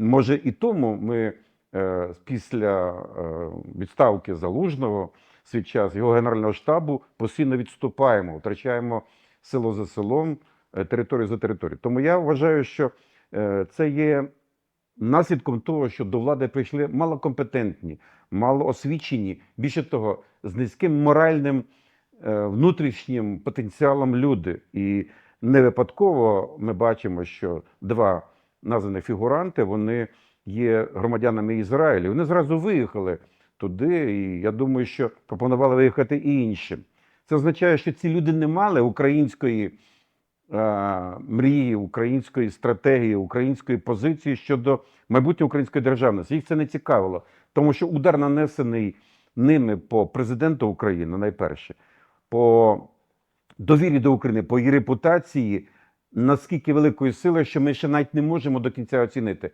Може, і тому ми е, після е, відставки залужного свій час його генерального штабу постійно відступаємо, втрачаємо село за селом, е, територію за територією. Тому я вважаю, що це є наслідком того, що до влади прийшли малокомпетентні, малоосвічені, більше того, з низьким моральним внутрішнім потенціалом люди. І не випадково ми бачимо, що два названі фігуранти вони є громадянами Ізраїлю. Вони зразу виїхали туди, і я думаю, що пропонували виїхати і іншим. Це означає, що ці люди не мали української е, мрії, української стратегії, української позиції щодо майбутнього української державності. Їх це не цікавило, тому що удар нанесений ними по президенту України, найперше, по довірі до України, по її репутації, наскільки великої сили, що ми ще навіть не можемо до кінця оцінити.